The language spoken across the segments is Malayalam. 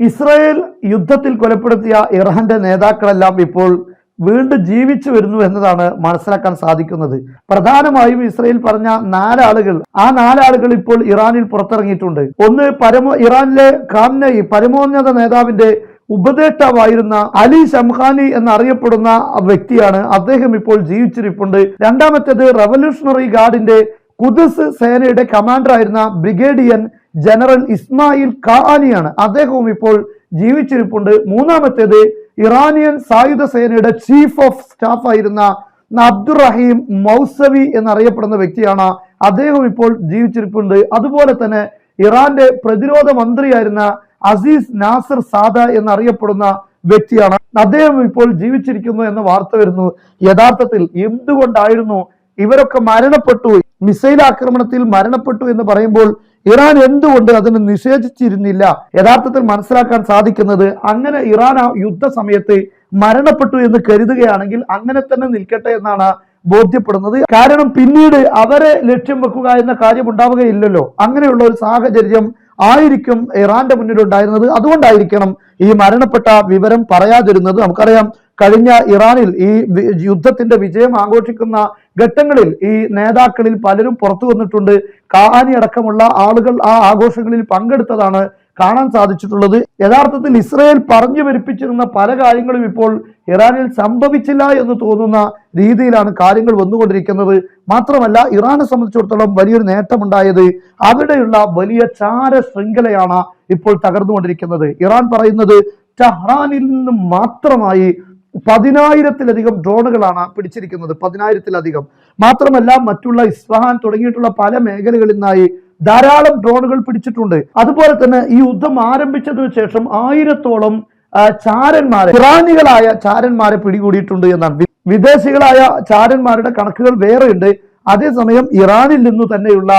ഇസ്രായേൽ യുദ്ധത്തിൽ കൊലപ്പെടുത്തിയ ഇറാന്റെ നേതാക്കളെല്ലാം ഇപ്പോൾ വീണ്ടും ജീവിച്ചു വരുന്നു എന്നതാണ് മനസ്സിലാക്കാൻ സാധിക്കുന്നത്. പ്രധാനമായും ഇസ്രയേൽ പറഞ്ഞ നാലാളുകൾ ആ നാലാളുകൾ ഇപ്പോൾ ഇറാനിൽ പുറത്തിറങ്ങിയിട്ടുണ്ട്. ഒന്ന് പരമോ ഇറാനിലെ ഖാംനയി പരമോന്നത നേതാവിന്റെ ഉപദേഷ്ടാവായിരുന്ന അലി ഷംഖാനി എന്നറിയപ്പെടുന്ന വ്യക്തിയാണ്. അദ്ദേഹം ഇപ്പോൾ ജീവിച്ചിരിപ്പുണ്ട്. രണ്ടാമത്തേത് റവല്യൂഷണറി ഗാർഡിന്റെ കുദസ് സേനയുടെ കമാൻഡർ ആയിരുന്ന ബ്രിഗേഡിയൻ ജനറൽ ഇസ്മായിൽ ഖാനിയാണ് അദ്ദേഹവും ഇപ്പോൾ ജീവിച്ചിരിപ്പുണ്ട്. മൂന്നാമത്തേത് ഇറാനിയൻ സായുധ സേനയുടെ ചീഫ് ഓഫ് സ്റ്റാഫ് ആയിരുന്ന അബ്ദുറഹീം മൗസവി എന്നറിയപ്പെടുന്ന വ്യക്തിയാണ്. അദ്ദേഹം ഇപ്പോൾ ജീവിച്ചിരിപ്പുണ്ട്. അതുപോലെ തന്നെ ഇറാന്റെ പ്രതിരോധ മന്ത്രിയായിരുന്ന അസീസ് നാസർ സാദ എന്നറിയപ്പെടുന്ന വ്യക്തിയാണ്. അദ്ദേഹം ഇപ്പോൾ ജീവിച്ചിരിക്കുന്നു എന്ന വാർത്ത വരുന്നു. യഥാർത്ഥത്തിൽ എന്തുകൊണ്ടായിരുന്നു ഇവരൊക്കെ മരണപ്പെട്ടു? മിസൈൽ ആക്രമണത്തിൽ മരണപ്പെട്ടു എന്ന് പറയുമ്പോൾ ഇറാൻ എന്തുകൊണ്ട് അതിന് നിഷേധിച്ചിരുന്നില്ല? യഥാർത്ഥത്തിൽ മനസ്സിലാക്കാൻ സാധിക്കുന്നത് അങ്ങനെ ഇറാൻ ആ യുദ്ധ സമയത്ത് മരണപ്പെട്ടു എന്ന് കരുതുകയാണെങ്കിൽ അങ്ങനെ തന്നെ നിൽക്കട്ടെ എന്നാണ് ബോധ്യപ്പെടുന്നത്. കാരണം പിന്നീട് അവരെ ലക്ഷ്യം വെക്കുക എന്ന കാര്യം ഉണ്ടാവുകയില്ലല്ലോ. അങ്ങനെയുള്ള ഒരു സാഹചര്യം ആയിരിക്കും ഇറാന്റെ മുന്നിൽ ഉണ്ടായിരുന്നത് അതുകൊണ്ടായിരിക്കണം ഈ മരണപ്പെട്ട വിവരം പറയാതിരുന്നത്. നമുക്കറിയാം കഴിഞ്ഞ ഇറാനിൽ ഈ യുദ്ധത്തിന്റെ വിജയം ആഘോഷിക്കുന്ന ഘട്ടങ്ങളിൽ ഈ നേതാക്കളിൽ പലരും പുറത്തു വന്നിട്ടുണ്ട്. കാഹാനി അടക്കമുള്ള ആളുകൾ ആ ആഘോഷങ്ങളിൽ പങ്കെടുത്തതാണ് കാണാൻ സാധിച്ചിട്ടുള്ളത്. യഥാർത്ഥത്തിൽ ഇസ്രയേൽ പറഞ്ഞു വരിപ്പിച്ചിരുന്ന പല കാര്യങ്ങളും ഇപ്പോൾ ഇറാനിൽ സംഭവിച്ചില്ല എന്ന് തോന്നുന്ന രീതിയിലാണ് കാര്യങ്ങൾ വന്നുകൊണ്ടിരിക്കുന്നത്. മാത്രമല്ല ഇറാനെ സംബന്ധിച്ചിടത്തോളം വലിയൊരു നേട്ടമുണ്ടായത് അവിടെയുള്ള വലിയ ചാര ശൃംഖലയാണ് ഇപ്പോൾ തകർന്നുകൊണ്ടിരിക്കുന്നത്. ഇറാൻ പറയുന്നത് ടെഹ്റാനിൽ നിന്ന് മാത്രമായി പതിനായിരത്തിലധികം ഡ്രോണുകളാണ് പിടിച്ചിരിക്കുന്നത്. പതിനായിരത്തിലധികം. മാത്രമല്ല മറ്റുള്ള ഇസ്ഫഹാൻ തുടങ്ങിയിട്ടുള്ള പല മേഖലകളിൽ നിന്നായി ധാരാളം ഡ്രോണുകൾ പിടിച്ചിട്ടുണ്ട്. അതുപോലെ തന്നെ ഈ യുദ്ധം ആരംഭിച്ചതിനു ശേഷം ആയിരത്തോളം ചാരന്മാരെ ഇറാനികളായ ചാരന്മാരെ പിടികൂടിയിട്ടുണ്ട് എന്നാണ്. വിദേശികളായ ചാരന്മാരുടെ കണക്കുകൾ വേറെയുണ്ട്. അതേസമയം ഇറാനിൽ നിന്നു തന്നെയുള്ള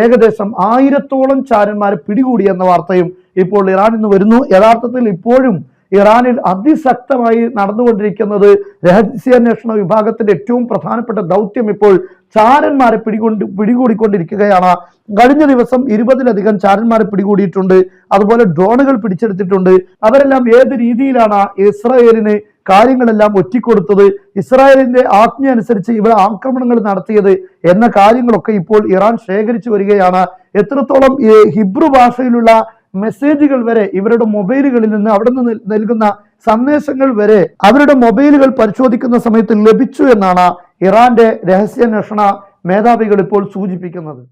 ഏകദേശം ആയിരത്തോളം ചാരന്മാരെ പിടികൂടി എന്ന വാർത്തയും ഇപ്പോൾ ഇറാനിൽ നിന്ന് വരുന്നു. യഥാർത്ഥത്തിൽ ഇപ്പോഴും ഇറാനിൽ അതിശക്തമായി നടന്നുകൊണ്ടിരിക്കുന്നത് രഹസ്യാന്വേഷണ വിഭാഗത്തിന്റെ ഏറ്റവും പ്രധാനപ്പെട്ട ദൗത്യം ഇപ്പോൾ ചാരന്മാരെ പിടികൊണ്ട് പിടികൂടിക്കൊണ്ടിരിക്കുകയാണ്. കഴിഞ്ഞ ദിവസം ഇരുപതിലധികം ചാരന്മാരെ പിടികൂടിയിട്ടുണ്ട്. അതുപോലെ ഡ്രോണുകൾ പിടിച്ചെടുത്തിട്ടുണ്ട്. അവരെല്ലാം ഏത് രീതിയിലാണ് ഇസ്രായേലിന് കാര്യങ്ങളെല്ലാം ഒറ്റിക്കൊടുത്തത്? ഇസ്രായേലിന്റെ ആജ്ഞ അനുസരിച്ച് ഇവിടെ ആക്രമണങ്ങൾ നടത്തിയത് എന്ന കാര്യങ്ങളൊക്കെ ഇപ്പോൾ ഇറാൻ ശേഖരിച്ചു വരികയാണ്. എത്രത്തോളം ഹിബ്രു ഭാഷയിലുള്ള മെസ്സേജുകൾ വരെ ഇവരുടെ മൊബൈലുകളിൽ നിന്ന് അവിടെ നിന്ന് നൽകുന്ന സന്ദേശങ്ങൾ വരെ അവരുടെ മൊബൈലുകൾ പരിശോധിക്കുന്ന സമയത്ത് ലഭിച്ചു എന്നാണ് ഇറാന്റെ രഹസ്യാന്വേഷണ മേധാവികൾ ഇപ്പോൾ സൂചിപ്പിക്കുന്നത്.